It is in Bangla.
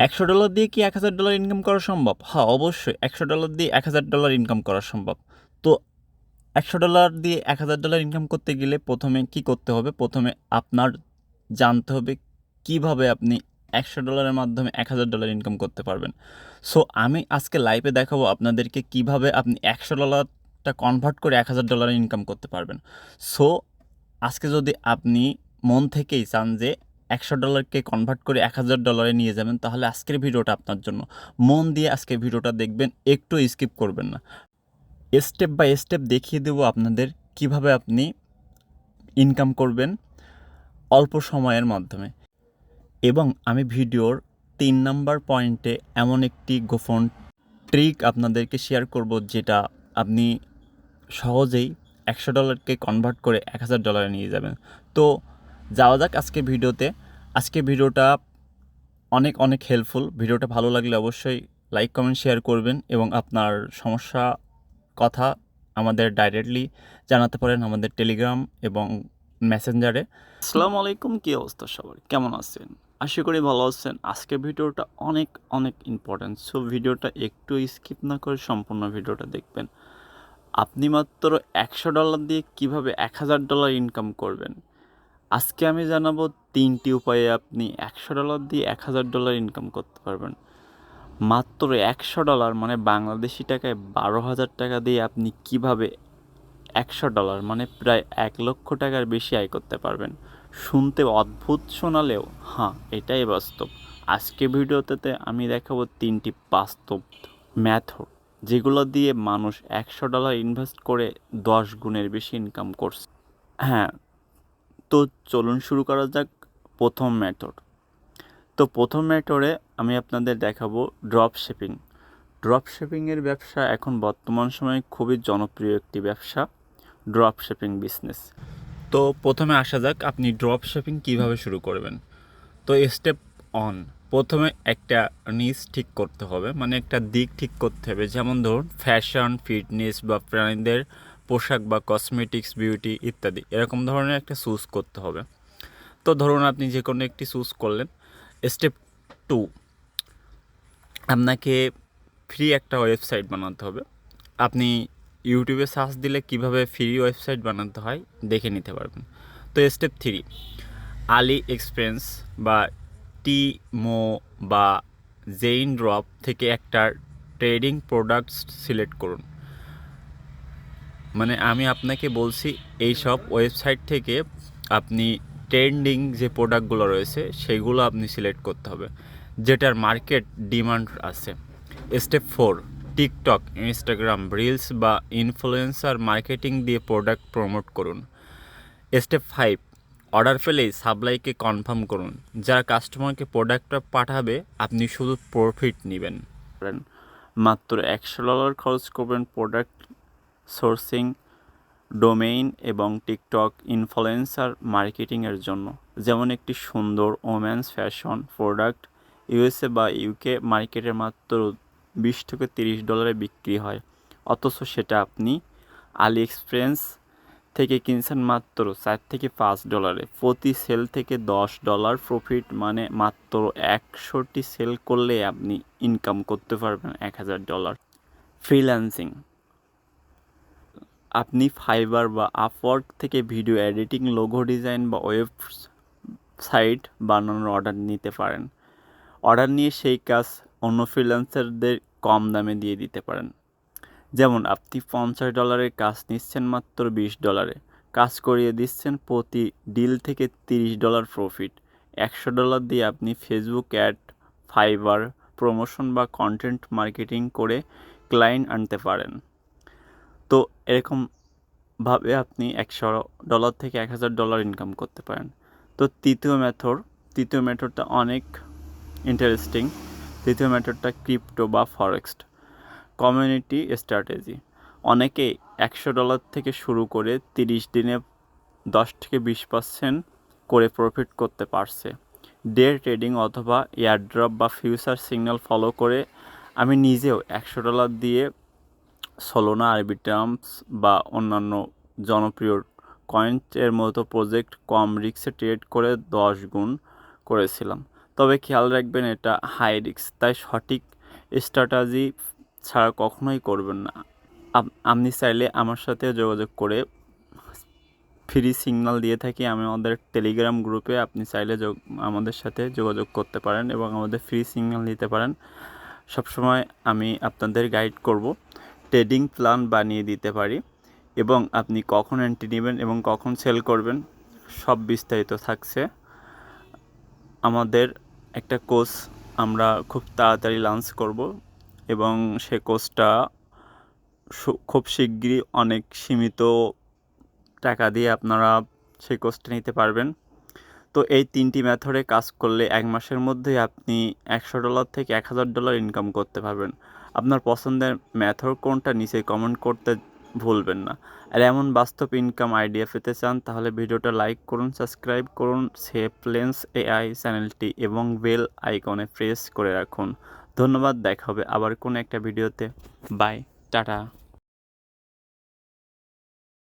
একশো ডলার দিয়ে কি এক হাজার ডলার ইনকাম করা সম্ভব? হ্যাঁ অবশ্যই। একশো ডলার দিয়ে এক হাজার ডলার ইনকাম করা সম্ভব। তো একশো ডলার দিয়ে এক হাজার ডলার ইনকাম করতে গেলে প্রথমে কি করতে হবে? প্রথমে আপনার জানতে হবে কীভাবে আপনি একশো ডলারের মাধ্যমে এক হাজার ডলার ইনকাম করতে পারবেন। সো আমি আজকে লাইভে দেখাবো আপনাদেরকে কীভাবে আপনি একশো ডলারটা কনভার্ট করে এক হাজার ডলার ইনকাম করতে পারবেন। সো আজকে যদি আপনি মন থেকেই চান যে একশো ডলারকে কনভার্ট করে এক হাজার ডলারে নিয়ে যাবেন, তাহলে আজকের ভিডিওটা আপনার জন্য। মন দিয়ে আজকের ভিডিওটা দেখবেন, একটু স্কিপ করবেন না। স্টেপ বাই স্টেপ দেখিয়ে দেবো আপনাদের কীভাবে আপনি ইনকাম করবেন অল্প সময়ের মাধ্যমে। এবং আমি ভিডিওর তিন নাম্বার পয়েন্টে এমন একটি গোপন ট্রিক আপনাদেরকে শেয়ার করব, যেটা আপনি সহজেই একশো ডলারকে কনভার্ট করে এক হাজার ডলারে নিয়ে যাবেন। তো যাওয়া যাক আজকে ভিডিওতে। আজকে ভিডিওটা অনেক অনেক হেল্পফুল ভিডিওটা ভালো লাগলে অবশ্যই লাইক কমেন্ট শেয়ার করবেন এবং আপনার সমস্যা, কথা আমাদের ডাইরেক্টলি জানাতে পারেন আমাদের টেলিগ্রাম এবং মেসেঞ্জারে আসসালামু আলাইকুম, কী অবস্থা সবার? কেমন আছেন? আশা করি ভালো আছেন। আজকে ভিডিওটা অনেক অনেক ইম্পর্ট্যান্ট সো ভিডিওটা একটু স্কিপ না করে সম্পূর্ণ ভিডিওটা দেখবেন। আপনি মাত্র একশো ডলার দিয়ে কীভাবে এক হাজার ডলার ইনকাম করবেন? আজকে আমি জানাব তিনটি উপায়ে আপনি একশো ডলার দিয়ে এক হাজার ডলার ইনকাম করতে পারবেন। মাত্র একশো ডলার মানে বাংলাদেশি টাকায় বারো হাজার টাকা দিয়ে আপনি কীভাবে একশো ডলার মানে প্রায় এক লক্ষ টাকার বেশি আয় করতে পারবেন। শুনতে অদ্ভুত শোনালেও হ্যাঁ এটাই বাস্তব। আজকে ভিডিওতে আমি দেখাবো তিনটি বাস্তব ম্যাথড যেগুলো দিয়ে মানুষ একশো ডলার ইনভেস্ট করে দশ গুণের বেশি ইনকাম করছে। হ্যাঁ তো চলুন শুরু করা যাক প্রথম মেথড তো প্রথম মেথডে আমি আপনাদের দেখাবো ড্রপ শিপিং ড্রপ শিপিংয়ের ব্যবসা এখন বর্তমান সময়ে খুবই জনপ্রিয় একটি ব্যবসা ড্রপ শিপিং বিজনেস তো প্রথমে আসা যাক আপনি ড্রপ শিপিং কীভাবে শুরু করবেন। তো স্টেপ অন প্রথমে একটা নিজ ঠিক করতে হবে মানে একটা দিক ঠিক করতে হবে। যেমন ধরুন ফ্যাশন ফিটনেস বা প্রাণীদের পোশাক বা কসমেটিক্স বিউটি ইত্যাদি। এরকম ধরনের একটা চুজ করতে হবে। তো ধরুন আপনি যে কোনো একটি চুজ করলেন স্টেপ টু আপনাকে ফ্রি একটা ওয়েবসাইট বানাতে হবে। আপনি ইউটিউবে সার্চ দিলে কীভাবে ফ্রি ওয়েবসাইট বানাতে হয়, দেখে নিতে পারবেন। তো স্টেপ থ্রি আলি এক্সপেন্স বা টিমো বা জেইন ড্রপ থেকে একটা ট্রেডিং প্রোডাক্টস সিলেক্ট করুন। মানে আমি আপনাকে বলছি এই সব ওয়েবসাইট থেকে আপনি ট্রেন্ডিং যে প্রোডাক্টগুলো রয়েছে, সেগুলো আপনি সিলেক্ট করতে হবে। যেটার মার্কেট ডিমান্ড আছে। Step four, TikTok, Instagram, reels বা ইনফ্লুয়েন্সার মার্কেটিং দিয়ে প্রোডাক্ট প্রমোট করুন। স্টেপ ফাইভ, অর্ডার পেলেই সাপ্লাইকে কনফার্ম করুন। যারা কাস্টমারকে প্রোডাক্টটা পাঠাবে, আপনি শুধু প্রফিট নেবেন। মাত্র একশো ডলার খরচ করবেন প্রোডাক্ট সোর্সিং ডোমেইন এবং টিকটক ইনফ্লুয়েন্সার মার্কেটিংয়ের জন্য। যেমন একটি সুন্দর ওমেন্স ফ্যাশন প্রোডাক্ট ইউএসএ বা ইউকে মার্কেটে মাত্র বিশ থেকে তিরিশ ডলারে বিক্রি হয়। অথচ সেটা আপনি আলি এক্সপ্রেন্স থেকে কিনছেন মাত্র চার থেকে পাঁচ ডলারে। প্রতি সেল থেকে দশ ডলার প্রফিট মানে মাত্র একশোটি সেল করলে আপনি ইনকাম করতে পারবেন এক হাজার ডলার। ফ্রিল্যান্সিং আপনি ফাইবার বা আপওয়ার্ক থেকে ভিডিও এডিটিং, লোগো ডিজাইন বা ওয়েবসাইট বানানোর অর্ডার নিতে পারেন। অর্ডার নিয়ে সেই কাজ অন্য ফ্রিল্যান্সারদের কম দামে দিয়ে দিতে পারেন। যেমন, আপনি পঞ্চাশ ডলারের কাজ নিচ্ছেন মাত্র বিশ ডলারে। কাজ করিয়ে দিচ্ছেন প্রতি ডিল থেকে তিরিশ ডলার প্রফিট। একশো ডলার দিয়ে আপনি ফেসবুক অ্যাড, ফাইবার প্রমোশন বা কন্টেন্ট মার্কেটিং করে ক্লায়েন্ট আনতে পারেন। তো এরকমভাবে আপনি একশো ডলার থেকে এক হাজার ডলার ইনকাম করতে পারেন। তো তৃতীয় মেথড তৃতীয় মেথডটা অনেক ইন্টারেস্টিং তৃতীয় মেথডটা ক্রিপ্টো বা ফরেক্সড কমিউনিটি স্ট্র্যাটেজি অনেকে একশো ডলার থেকে শুরু করে তিরিশ দিনে দশ থেকে বিশ পার্সেন্ট করে প্রফিট করতে পারছে। ডে ট্রেডিং অথবা এয়ারড্রপ বা ফিউচার সিগন্যাল ফলো করে আমি নিজেও একশো ডলার দিয়ে সলোনা আরবিটার্মস বা অন্যান্য জনপ্রিয় কয়েন্টের মতো প্রজেক্ট কম রিক্সে ট্রেড করে দশ গুণ করেছিলাম। তবে খেয়াল রাখবেন, এটা হাই রিস্ক তাই সঠিক স্ট্র্যাটাজি ছাড়া কখনোই করবেন না। আপনি চাইলে আমার সাথে যোগাযোগ করে ফ্রি সিগনাল দিয়ে থাকি, আমি আমাদের টেলিগ্রাম গ্রুপে আপনি চাইলে আমাদের সাথে যোগাযোগ করতে পারেন এবং আমাদের ফ্রি সিগনাল দিতে পারেন। সবসময় আমি আপনাদের গাইড করব। ট্রেডিং প্ল্যান বানিয়ে দিতে পারি এবং আপনি কখন এন্ট্রি নেবেন এবং কখন সেল করবেন, সব বিস্তারিত থাকছে। আমাদের একটা কোর্স আমরা খুব তাড়াতাড়ি লঞ্চ করব এবং সে কোর্সটা খুব শিগগিরই অনেক সীমিত টাকা দিয়ে আপনারা সেই কোর্সটা নিতে পারবেন। তো এই তিনটি মেথডে কাজ করলে এক মাসের মধ্যেই আপনি একশো ডলার থেকে এক হাজার ডলার ইনকাম করতে পারবেন। আপনার পছন্দের মেথড কোনটা নিচে কমেন্ট করতে ভুলবেন না। আর এমন বাস্তব ইনকাম আইডিয়া পেতে চান, তাহলে ভিডিওটা লাইক করুন সাবস্ক্রাইব করুন সেফ লেন্স এআই চ্যানেলটি এবং বেল আইকনে প্রেস করে রাখুন। ধন্যবাদ, দেখা হবে আবার কোনো একটা ভিডিওতে বাই টাটা।